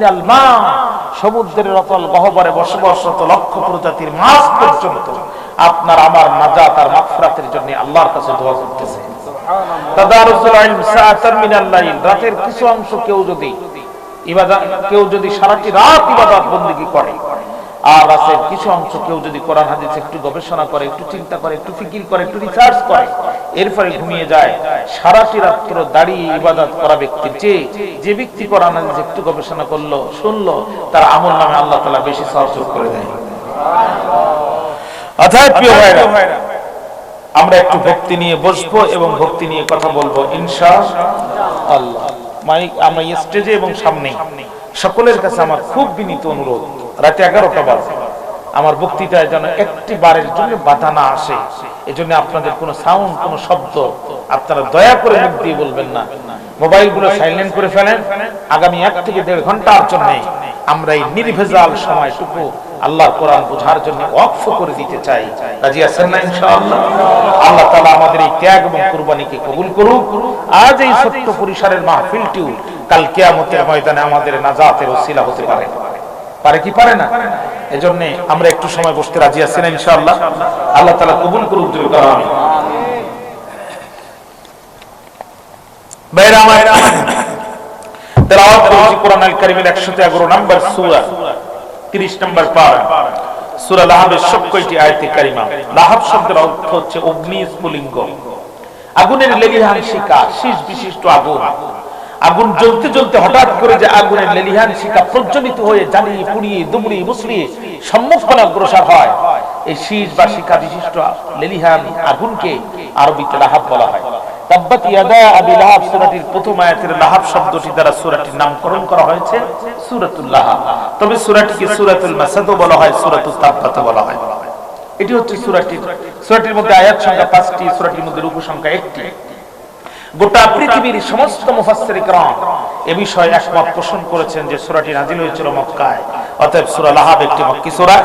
মিনাল মা সমুদ্রের অতল লক্ষ প্রজাতির পর্যন্ত আপনার আমার নাজাত আর মাগফিরাতের জন্য আল্লাহর কাছে দোয়া করতেছে। রাতের কিছু অংশ কেউ যদি কেউ যদি সারাটি রাত ইবাদত বন্দী করে আর কিছু অংশ কেউ যদি কোরআন হাদিস একটু গবেষণা করে একটু চিন্তা করে একটু ফিকির করে একটু রিসার্চ করে এরপরে ঘুমিয়ে যায় সারাটি রাত্র দাঁড়িয়ে ইবাদত করা ব্যক্তির চেয়ে যে ব্যক্তি কোরআন হাদিস একটু গবেষণা করল শুনলো তার আমল নামে আল্লাহ তাআলা বেশি সহযোগ করে দেয়। অর্থাৎ প্রিয় ভাইরা আমরা একটু ভক্তি নিয়ে বসবো এবং ভক্তি নিয়ে কথা বলব ইনশা আল্লাহ মাইক আমরা স্টেজে এবং সামনে সকলের কাছে আমার খুব বিনীত অনুরোধ। রাতে এগারোটা বাজে। আমার বক্তৃতায় যেন একটি বারের জন্য বাধা না আসে। এজন্য আপনাদের কোনো সাউন্ড কোনো শব্দ আপনারা দয়া করে মুখ দিয়ে বলবেন না। মোবাইলগুলো সাইলেন্ট করে ফেলেন। আগামী এক থেকে দেড় ঘণ্টার জন্য আমরা এই নির্ভেজাল সময়টুকু আল্লাহর কোরআন বোঝার জন্য ওয়াকফ করে দিতে চাই। রাজি আছেন না ইনশাআল্লাহ? আল্লাহ তাআলা আমাদের এই ত্যাগ এবং কুরবানিকে কবুল করুক। আজ এই সত্য পরিসরের মাহফিলটিও কাল কিয়ামতের ময়দানে আমাদের নাজাতের ওসিলা হতে পারে। পারে কি পারে না? এজন্য আমরা একটু সময় বসতে রাজি আছি না ইনশাআল্লাহ। আল্লাহ তাআলা কবুল করুক করো আমি ভাইরা আমার তেলাওয়াত করেছি কোরআন আল কারীমের 111 নম্বর সূরা 30 নম্বর পারা। সূরা লাহাবের সব কয়টি আয়াতে কারিমা। হচ্ছে অগ্নি আগুনের লেলিহান শিকা শীষ বিশিষ্ট আগুন। আগুন জ্বলতে জ্বলতে হঠাৎ করে যে আগুনের লেলিহান শিকা প্রজ্বলিত হয়ে জ্বালিয়ে পুড়িয়ে দুমড়িয়ে মুসড়িয়ে সম্মুখীন অগ্রসর হয়। এই শীষ বা শিকা বিশিষ্ট লেলিহান আগুনকে আরবিতে লাহাব বলা হয়। তাব্বাত এটি হচ্ছে মধ্যে আয়াত সংখ্যা গোটা পৃথিবীর সমস্ত মুফাসসিরিকরাম এই বিষয়ে একমত পোষণ করেছেন যে সূরাটি নাযিল হয়েছিল মক্কায়। অতএব সূরা লাহাব একটি মক্কী সূরা,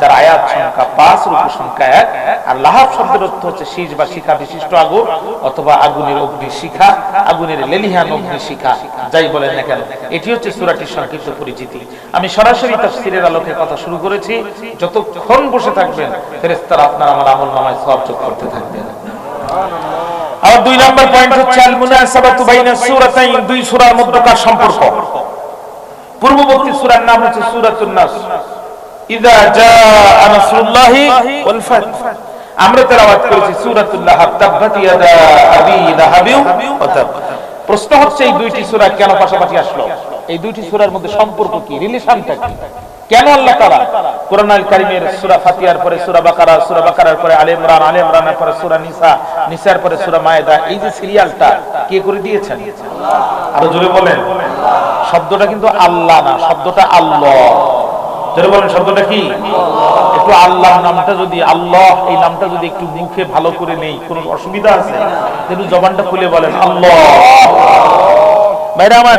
যার আয়াত সংখ্যা 5 রূপ সংখ্যা 1 আর লাহাব শব্দের অর্থ হচ্ছে শীজ বা শিখা, বিশিষ্ট আগুন অথবা আগুনের অগ্নি শিখা আগুনের লেলিহান অগ্নি শিখা যাই বলেন না কেন। এটি হচ্ছে সূরাটির সংক্ষিপ্ত পরিচিতি। আমি সরাসরি তাফসীরের আলোকে কথা শুরু করেছি। যতক্ষণ বসে থাকবেন, ফেরেশতারা আপনার আমার আমলনামায় সওয়াব যোগ করতে থাকবেন। সুবহানাল্লাহ আর দুই নম্বর পয়েন্ট হচ্ছে আল মুনাসাবাতু বাইনা সূরাতাইন, দুই সূরার মধ্যকার সম্পর্ক। পূর্ববর্তী সূরার নাম হচ্ছে সূরাতুন নাস। ইযা জাআ নাসরুল্লাহি ওয়াল ফাত। আমরা তেলাওয়াত করেছি সূরাতুল লাহাব তাব্বাত ইয়াদা আবি লাহাবিউ ওয়া তাব। প্রশ্ন হচ্ছে, এই দুইটি সূরা কেন পাশাপাশি আসলো? এই দুইটি সূরার মধ্যে সম্পর্ক কি? রিলেশনটা কি? কেন আল্লাহ তাআলা কোরআন আল কারীমের সূরা ফাতিহার পরে, সূরা বাকারা, সূরা বাকারার পরে, আলে ইমরান, আলে ইমরানের পরে, সূরা নিসা, নিসার পরে সূরা মায়েদা, এই যে সিরিয়ালটা কে করে দিয়েছেন? আরও জোরে বলেন। শব্দটা কিন্তু আল্লাহ না, শব্দটা আল্লাহ। জোরে বলেন, শব্দটা কি? একটু আল্লাহ নামটা যদি, আল্লাহ, এই নামটা যদি একটু মুখে ভালো করে নেই, কোনো অসুবিধা আছে? কিন্তু জবানটা খুলে বলেন, আল্লাহ। আমার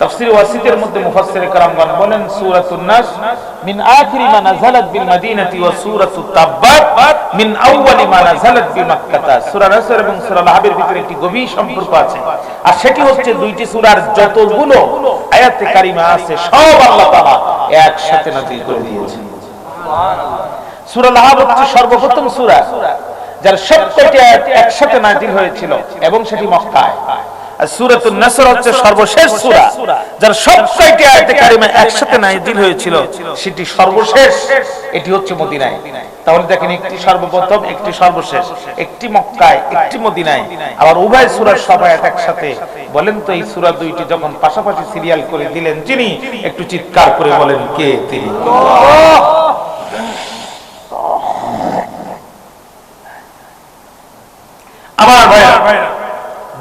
তাফসীর ওয়াসিতের মধ্যে کرامগণ বলেন, সূরাতুন নাস, মিন আখিরি মা নাযালাত বিল মদিনাতি ওয়া সূরাতু তাব্বাত, মিন আউয়ালি মা নাযালাত বি মক্কাতা। সূরা নাসর এবং সূরা লাহাবের ভিতরে একটি গভীর সম্পর্ক আছে। আর সেটি হচ্ছে দুইটি সূরার যতগুলো আয়াতে কারিমা আছে, সব আল্লাহ তাআলা একসাথে নাযিল করে দিয়েছেন। সুবহানাল্লাহ সূরা লাহাব হচ্ছে সর্বপ্রথম সূরা, যার সত্যি একসাথে নাযিল হয়েছিল এবং সেটি মক্কায়। একটি সর্বশেষ। একটি মক্কায়, একটি মদিনায়। আবার উভয় সূরার সব আয়াত একসাথে। বলেন তো এই সূরা দুইটি যখন পাশাপাশি সিরিয়াল করে দিলেন, যিনি একটু চিৎকার করে বলেন, কে তিনি?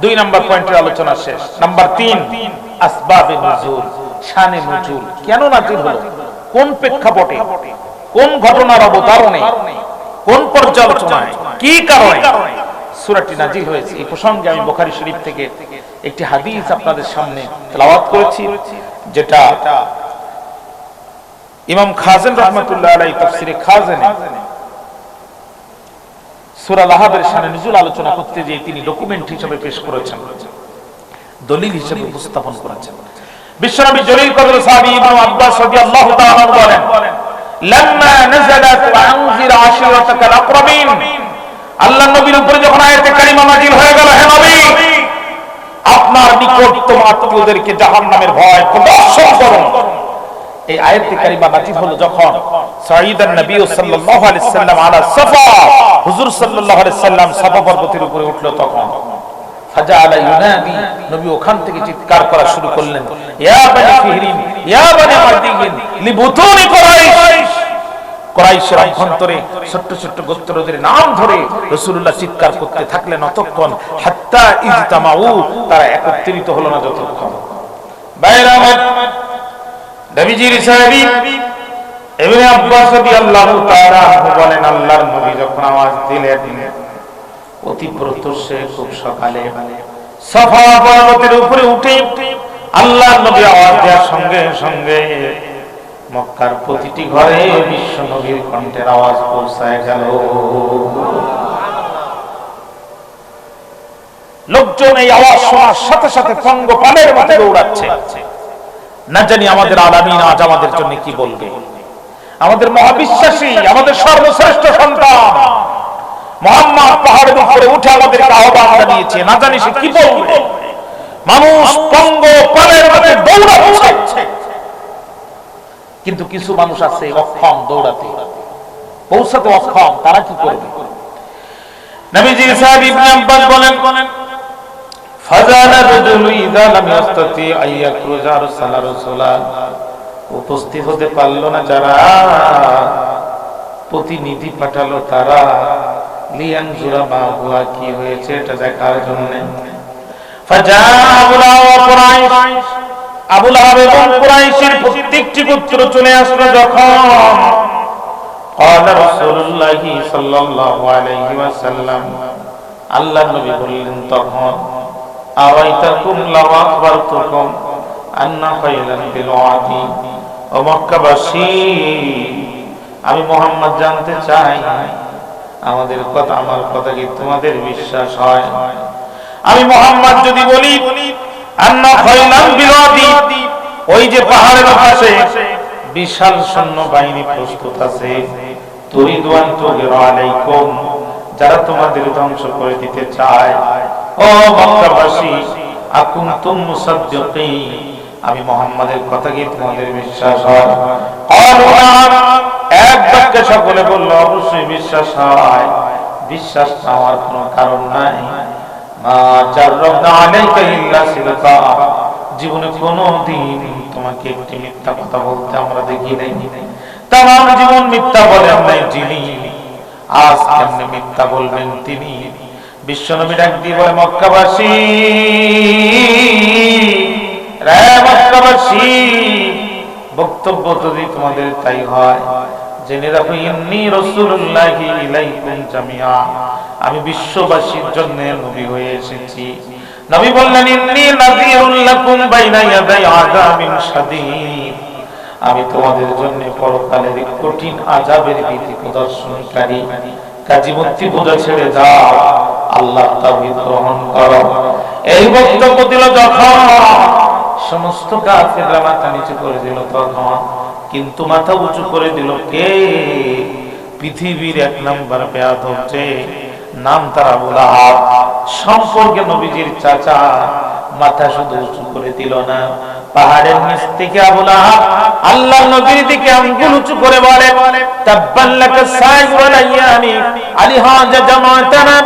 দুই নাম্বার পয়েন্টের আলোচনা শেষ। নাম্বার তিন, আসবাবে নজুল, শানে নজুল। কেন নাজিল হলো? কোন প্রেক্ষাপটে? কোন ঘটনার অবতারণে? কোন পর্যালোচনায়? কি কারণে? সূরাটি নাজিল হয়েছে। এই প্রসঙ্গে আমি বুখারী শরীফ থেকে একটি হাদিস আপনাদের সামনে তেলাওয়াত করেছি, যেটা ইমাম খাজেন রহমতুল্লাহ আলাইহি তাফসিরে খাজেনে সূরা লাহাবের শানে নজুল আলোচনা করতে তিনি ডকুমেন্ট হিসেবে পেশ করেছেন। দলিল হিসেবে উপস্থাপন করেছেন। বিশ্বনবী আব্বাস রাদিয়াল্লাহু তাআলা বলেন নবীর উপরে যখন আয়াতে কারিমা হয়ে গেল, হে নবী, আপনার নিকটতম আত্মীয়দেরকে জাহান্নামের ভয় প্রদর্শন করুন। এই আয়াতে কারিমা নাযিল হলো যখন সাইয়্যিদান নবী সাল্লাল্লাহু আলাইহি সাল্লাম আলা সাফা হুজুর আলাইহি সাল্লাম সাফা পর্বতের উপরে উঠল তখন। চিৎকার ছোট্ট ছোট্ট নাম ধরে চিৎকার করতে থাকলেন অতঃক্ষণ। হাত্তা ইজতামাউ, তারা একত্রিত হলো না যতক্ষণ। ইবনে আব্বাস বলেন, আল্লাহর নবী যখন আওয়াজ দিলেন অতি খুব সকালে পর্বতের উপরে উঠে নবী আওয়াজ দেওয়ার সঙ্গে সঙ্গে মক্কার প্রতিটি ঘরে বিশ্ব নবীর কণ্ঠের আওয়াজ পৌঁছায় গেল। লোকজন এই আওয়াজ শোনার সাথে সাথে পঙ্গ পানের মতো দৌড়াচ্ছে। না জানি আমাদের আলামিন আজ আমাদের জন্য কি বলবে। আমাদের মহাবিশ্বাসী, আমাদের সর্বশ্রেষ্ঠ সন্তান। মোহাম্মদ পাহাড়ের উপরে উঠে আমাদেরকে আহ্বান জানিয়েছে না জানি সে কি বলবে। মানুষ পঙ্গ পালের মধ্যে দৌড়াচ্ছে। কিন্তু কিছু মানুষ আছে অক্ষম দৌড়াতে। পৌঁছাতে অক্ষম, তারা কি করবে? নবীজি সাহেব ইবনে আব্বাস বলেন, ফাজানা রাজুলু ইযা লাম ইয়াস্তাতি আইয়াকরুজা আরসালা রাসূলা। উপস্থিত হতে পারলো না যারা প্রতিনিধি পাঠালো তারা লিয়ান জুরা মা হুয়া কি হয়েছে এটা দেখার জন্য ফাজা আবুল কুরাইশ আবুল আহাব এবং কুরাইশের প্রত্যেকটি গোত্র চলে আসলো যখন قال رسول الله صلى الله عليه وسلم আল্লাহ নবী বললেন তখন আওয়াইতাকুম লাও আখবারতুকুম আন্না খাইলান বিল ওয়াদি মক্কাবাসী, আমি মোহাম্মদ জানতে চাই, আমাদের কথা, আমার কথা কি তোমাদের বিশ্বাস হয়? আমি মোহাম্মদ যদি বলি ওই যে পাহাড়ের পাশে বিশাল সৈন্য বাহিনী প্রস্তুত আছে। যারা তোমাদের ধ্বংস করে দিতে চায়। ও মক্কাবাসী, আকুনতুম মুসাদ্দিকিন আমি মোহাম্মদের কথা কি তোমাদের বিশ্বাস হয়? এক বাক্যে সকলে বলল অবশ্যই বিশ্বাস হয়। বিশ্বাস হওয়ার কোনো কারণ নাই। জীবনে কোনো দিন তোমাকে একটি মিথ্যা কথা বলতে আমরা দেখি নাই। তাম জীবন মিথ্যা নাই যিনি আজ কেমনে মিথ্যা বলবেন তিনি? বিশ্বনবী ডাক দিয়ে বলে মক্কাবাসী রে মক্কাবাসী বক্তব্য যদি তোমাদের তাই হয়, জেনে রাখো, ইন্নি ইলাইকুম জামিয়া আমি বিশ্ববাসীর জন্য নবী হয়ে এসেছি। নবী বললেন, ইন্নি নাযীরুল লাকুম বাইনা ইয়াদাই আযাবিন শাদীদ। আমি তোমাদের জন্য পরকালের কঠিন আযাবের ভীতি প্রদর্শনকারী। কাজী মুক্তি বোঝা ছেড়ে যাও, আল্লাহ তাওহীদ গ্রহণ করো। এই বক্তব্য দিল যখন সমস্ত কাফেররা মাথা নিচু করে দিল তখন কিন্তু মাথা উঁচু করে দিল কে? পৃথিবীর এক নাম্বার বেয়াদব যে, নাম তার লাহাব সম্পর্কে নবীজির চাচা মাথা শুধু উঁচু করে দিল না, পাহাড়ের নিচ থেকে আবু লাহাব আল্লাহ নবীর দিকে আঙ্গুল উঁচু করে বলে, তাব্বাল্লাকা সাইয়ুল আইয়ামি আলিহাজা জামাতানা,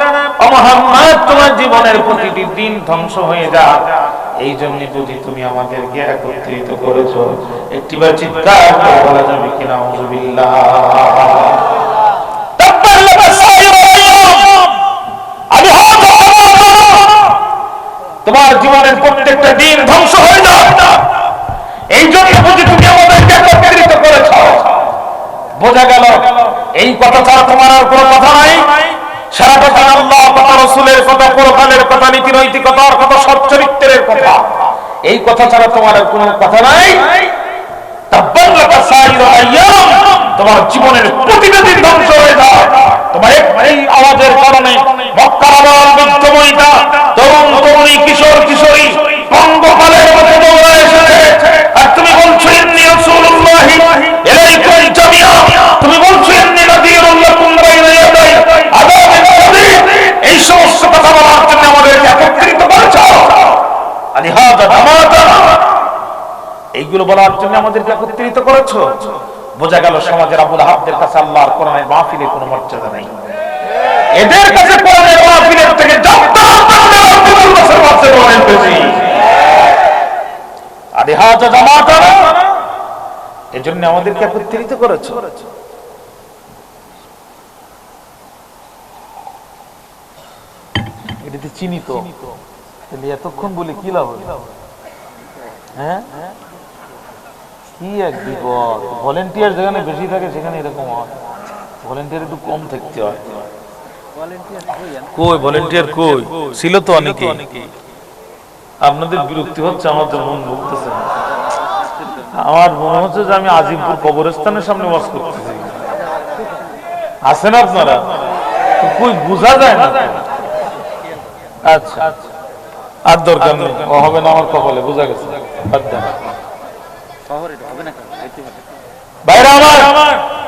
ও মুহাম্মদ, তোমার জীবনের প্রতিটি দিন ধ্বংস হয়ে যাক। এই জন্য যদি তুমি আমাদেরকে একত্রিত করেছ, একটিবার চিৎকার করে বলা যাবে কিনা জামাতানা তোমার জীবনের প্রত্যেকটা দিন ধ্বংস হয়ে যাক এই জন্য বুঝি তুমি আমাদেরকে একত্রিত করেছ, বোঝা গেল, এই কথা ছাড়া তোমার আর কোনো কথা নাই। সারা কথা আল্লাহ, কথা রসুলের কথা, কোরআনের কথা নীতি নৈতিকতার কথা, সব চরিত্রের কথা। এই কথা ছাড়া তোমার আর কোনো কথা নাই। তোমার জীবনের প্রতিটা ধ্বংস হয়ে যায়। তোমার এক- এই আওয়াজের কারণে মক্কার আবার বৃদ্ধ এইগুলো বলার জন্য আমাদেরকে একত্রিত করেছ। বোঝা গেল সমাজের আবুল আহাবদের কাছে আল্লাহর কোরআনের মাহফিলে কোনো মর্যাদা নেই। এদের কাছে কোরআনের মাহফিলের থেকে জামাতা এজন্য চিনি তো। তাহলে এতক্ষণ বলি কি লাভ হলো? হ্যাঁ? কি এক বিপদ? ভলেন্টিয়ার যেখানে বেশি থাকে, সেখানে এরকম হয়। ভলেন্টিয়ার একটু কম থাকতে হয়। কই ভলেন্টিয়ার কই? ছিল তো অনেকে আপনাদের বিরক্তি হচ্ছে, আমার তো মন ভুগতেছে আমার মনে হচ্ছে যে আমি আজিমপুর কবরস্থানের সামনে বাস করতেছি। আছেন আপনারা? কই, বোঝা যায় না। আচ্ছা আচ্ছা। আর দরকার নেই। ও হবে না আমার কপালে, বোঝা গেছে।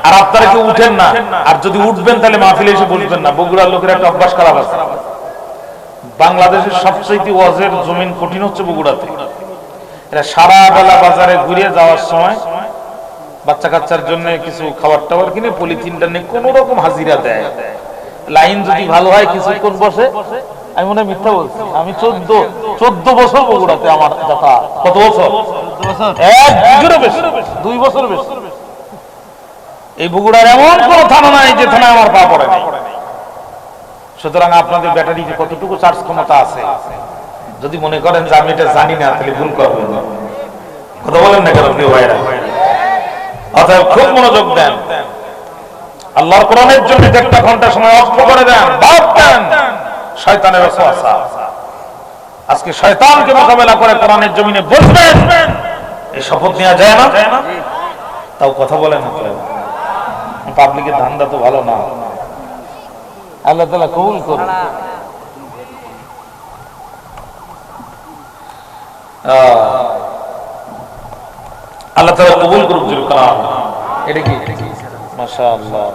আর আপনারা উঠেন না। আর যদি উঠবেন, তাহলে মাহফিলে এসে বলবেন না। বগুড়ার লোকের একটা অভ্যাস খারাপ আছে। বাংলাদেশের সবচেয়ে ওয়াজের জমিন কঠিন হচ্ছে বগুড়াতে। সারা বেলা বাজারে ঘুরে যাওয়ার সময় বাচ্চা কাচ্চার জন্য কিছু খাবার টাবার কিনে পলিথিনটা নিয়ে কোন রকম হাজিরা দেয়। লাইন যদি ভালো হয়, কিছুক্ষণ বসে। আমি মনে মিথ্যা বলছি। আমি চোদ্দ চোদ্দ বছর বগুড়াতে আমার যাতা কত বছর? এক যুগেরও বেশি। দুই বছর বেশি। এই বগুড়ার এমন কোন থানা নাই যে থানায় আমার পা পড়ে নাই। সুতরাং আপনাদের ব্যাটারিতে কতটুকু চার্জ ক্ষমতা আছে যদি মনে করেন যে আমি এটা জানি না তাহলে ভুল করবেন না। কথা বলেন না কেন ভাইরা অতএব খুব মনোযোগ দেন। আল্লাহর কোরআনের জন্য একটা ঘণ্টা সময় অক্ষ করে দেন বাদ দেন। শয়তানের ওয়াসওয়াসা। আজকে শয়তানকে মোকাবেলা করে কোরআনের জমিনে বসবেন। এই শপথ নেওয়া যায় না? তাও কথা বলেন পাবলিকের ধান্দা তো ভালো না। আল্লাহ তালা কবুল করুন আল্লাহ তালা কবুল করুক এটা কি? মাশাআল্লাহ।